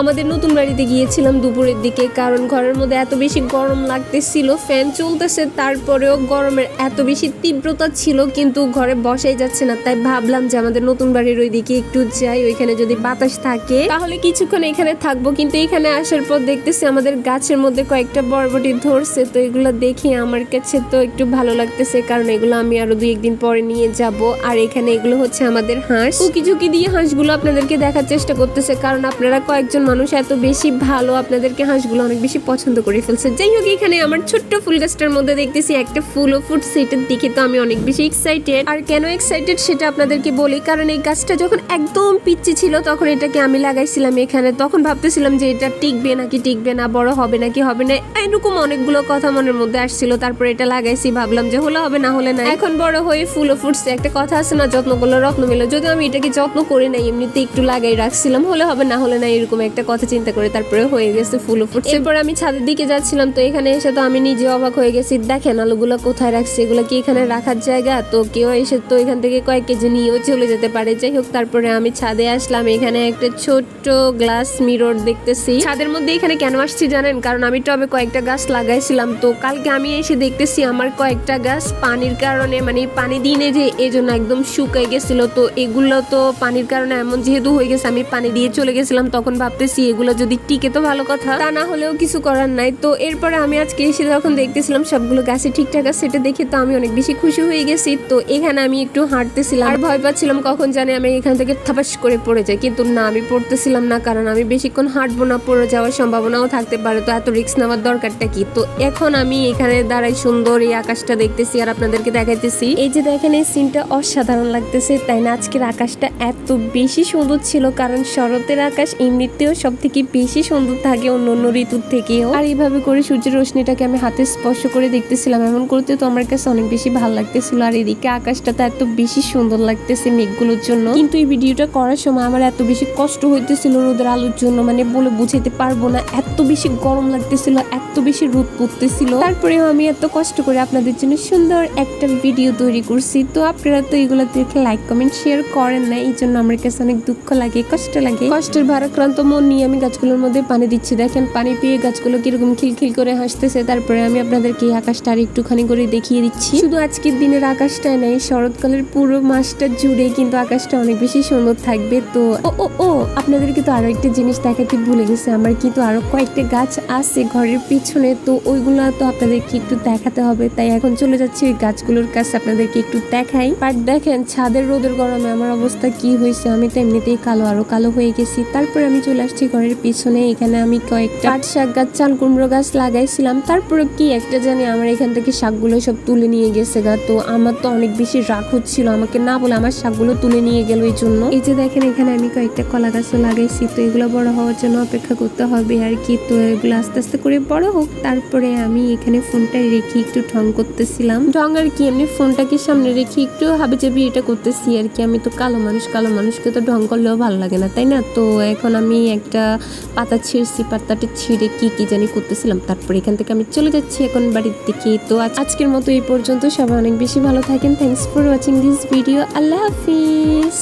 আমাদের নতুন বাড়িতে গিয়েছিলাম দুপুরের দিকে, কারণ ঘরের মধ্যে এত বেশি গরম লাগতেছিল, ফ্যান চলতেছে, তারপরেও গরমের এত বেশি তীব্রতা ছিল, কিন্তু ঘরে বসাই যাচ্ছে না, তাই ভাবলাম যে আমাদের নতুন বাড়ির ওইদিকে একটু যাই, ওইখানে যদি বাতাস থাকে। তাহলে কিছুক্ষণ এখানে থাকব, কিন্তু এখানে আসার পর দেখতেছি আমাদের গাছের মধ্যে কয়েকটা বরবটি ধরছে, তো এগুলো দেখে আমার কাছে তো একটু ভালো লাগতেছে, কারণ এগুলো আমি আরও দুই একদিন পরে নিয়ে যাব, আর এখানে এগুলো হচ্ছে আমাদের হাঁস। উকি ঝুঁকি দিয়ে হাঁসগুলো আপনাদেরকে দেখার চেষ্টা করতেছে, কারণ আপনারা কয়েকজন মানুষ এত বেশি ভালো, আপনাদেরকে হাঁসগুলো অনেক বেশি পছন্দ করে ফেলছে। যাই হোক, এখানে আমার ছোট্ট ফুল গাছটার মধ্যে দেখতেছি একটা ফুলও ফুটছে এটার দিকে তো আমি অনেক বেশি এক্সাইটেড আর কেন এক্সাইটেড সেটা আপনাদেরকে বলি, কারণ এই গাছটা যখন একদম পিচ্ছি ছিল, তখন এটাকে আমি লাগাইছিলাম এখানে। তখন ভাবতেছিলাম যে এটা টিকবে নাকি টিকবে না, বড় হবে নাকি হবে না, এরকম অনেকগুলো কথা মনের মধ্যে আসছিল। তারপরে এটা লাগাইছি, ভাবলাম যে হলে হবে না হলে না এখন বড় হয়ে ফুলও ফুটছে একটা কথা আছে না, যত্ন করলে রত্ন মেলো। যদিও আমি এটাকে যত্ন করি নাই এমনিতে একটু লাগাই রাখছিলাম, হলে হবে না হলে না এরকম একটা কথা চিন্তা করে তারপরে হয়ে গেছে ফুলও ফুটছে। এরপর আমি ছাদের দিকে যাচ্ছিলাম, তো এখানে এসে তো আমি নিজে অবাক হয়ে গেছি। দেখেন আলুগুলো কোথায় রাখছে, এগুলো কি এখানে রাখার জায়গা? তো কেউ এসে তো এখান থেকে কয়েক কেজি নিয়েও চলে যেতে পারে। যাই হোক, তারপরে আমি ছাদে আসলাম। এখানে একটা ছোট্ট গ্লাস মিরর দেখতেছি। ছাদের মধ্যে এখানে কেন আসছি জানেন? কারণ আমি টবে কয়েকটা গাছ লাগাইছিলাম। তো কালকে আমি এসে দেখতেছি আমার কয়েকটা গাছ পানির কারণে মানে পানি দিনে যে এই জন্য একদম শুকাই গেছিল। তো এগুলো তো পানির কারণে এমন যেহেতু হয়ে গেছে, আমি পানি দিয়ে চলে গেছিলাম। তখন ভাবতেছি এগুলো যদি টিকে তো ভালো কথা। তা না হলেও কিছু করার নাই। তো এরপরে আমি আজকে এসে যখন দেখতেছিলাম সবগুলো গাছে ঠিকঠাক আছে, সেটা দেখে তো আমি অনেক বেশি খুশি হয়ে গেছি। তো এখানে আমি একটু হাঁটতেছিলাম। আর ভয় পাচ্ছিলাম কখন জানি আমি এখান থেকে থাপাস করে পড়ে যাই। কিন্তু না, আমি পড়তেছিলাম না, কারণ আমি বেশিক্ষণ হাঁটবো না, পড়ে যাওয়ার সম্ভাবনাও থাকতে পারে। তো এত রিস্ক নেওয়ার দরকারটা কি? তো এখন আমি এখানে দাঁড়াই সুন্দর এই আকাশটা দেখতেছি আর আপনাদেরকে দেখাইতেছি। এই যে দেখেন, এই সিনটা অসাধারণ লাগতেছে, তাই না? আজকের আকাশটা এত বেশি সুন্দর ছিল, কারণ শরতের আকাশ এমনিতেও সব থেকে বেশি সুন্দর থাকে অন্য অন্য ঋতুর থেকেও। আর এইভাবে করে সূর্যের রশ্মিটাকে আমি হাতে স্পর্শ করে দেখতেছিলাম। এমন করতে তো আমার কাছে অনেক বেশি ভালো লাগতেছিল। আর এদিকে আকাশটা তো এত বেশি সুন্দর লাগতেছে মেঘগুলোর জন্য। কিন্তু এই ভিডিওটা করার সময় আমার এত বেশি কষ্ট হইতেছিল রোদের আলোর জন্য। মানে বলে বুঝাইতে পারব না। এত বেশি গরম লাগতেছিল, এত বেশি রোদ পড়তেছিল। তারপরেও আমি এত কষ্ট করে আপনাদের জন্য সুন্দর একটা ভিডিও তৈরি করছি। তো আপনারা তো এগুলো দেখে লাইক কমেন্ট শেয়ার করেন না। এই জন্য আমার কাছে অনেক দুঃখ লাগে, কষ্ট লাগে। কষ্টের ভারাক্রান্ত মন নিয়ে আমি গাছগুলোর মধ্যে পানি দিচ্ছি? দেখেন, পানি পেয়ে গাছগুলো কীরকম খিলখিল করে হাসতেছে। তারপরে আমি আপনাদেরকে এই আকাশটা আর একটুখানি করে দেখিয়ে দিচ্ছি। শুধু আজকের দিনের আকাশটাই নেই শরৎকালের পুরো মাসটা জুড়ে কিন্তু আকাশটা অনেক বেশি সুন্দর থাকবে। তো, ও ও ও, আপনাদেরকে তো আরও একটা জিনিস দেখাতে ভুলে গেছে। আমার কিন্তু আরও কয়েকটা গাছ আছে ঘরের পিছনে। তো, ওইগুলো তো আপনাদেরকে একটু দেখাতে হবে। তাই এখন চলে যাচ্ছি ওই গাছগুলোর কাছে, আপনাদেরকে একটু দেখাই। বাট দেখেন, ছাদের রোদের গরমে আমার অবস্থা কি হয়েছে? আমি তো এমনিতেই কালো, আরও কালো হয়ে গেছি। তারপর আমি চলে আসছি ঘরের পিছনে এখানে আমি কয়েকটা পাট শাক গাছ, চাল কুমড়ো গাছ লাগাইছিলাম। তারপরে কি একটা জানি আমার এখান থেকে শাকগুলো সব তুলে নিয়ে গেছে গা। তো আমার তো অনেক বেশি রাগ হচ্ছিল আমাকে না বলে আমার শাকগুলো তুলে নিয়ে গেল এই জন্য। এই যে দেখেন এখানে আমি কয়েকটা কলা গাছও লাগাইছি। তো এগুলো বড় হওয়ার জন্য অপেক্ষা করতে হবে আর কি। তো এগুলো আস্তে আস্তে করে বড় হোক। তারপরে আমি এখানে ফোনটা রেখে একটু ঢং করতেছিলাম। ঢং আর কি, এমনি ফোনটাকে সামনে রেখে একটু হাবি চাবি এটা করতেছি আর কি। আমি তো কালো মানুষ, কালো মানুষকে তো ঢং করলেও ভালো লাগে না, তাই না? তো এখন আমি একটা পাতা ছিঁড়ছি, পাতাটা ছিঁড়ে কি কি জানি করতেছিলাম। তারপরে এখান থেকে আমি চলে যাচ্ছি এখন বাড়ির দিকে। তো আজকের মতো এই পর্যন্ত। সবাই অনেক বেশি ভালো থাকেন। Thanks for watching this video Allah Hafiz.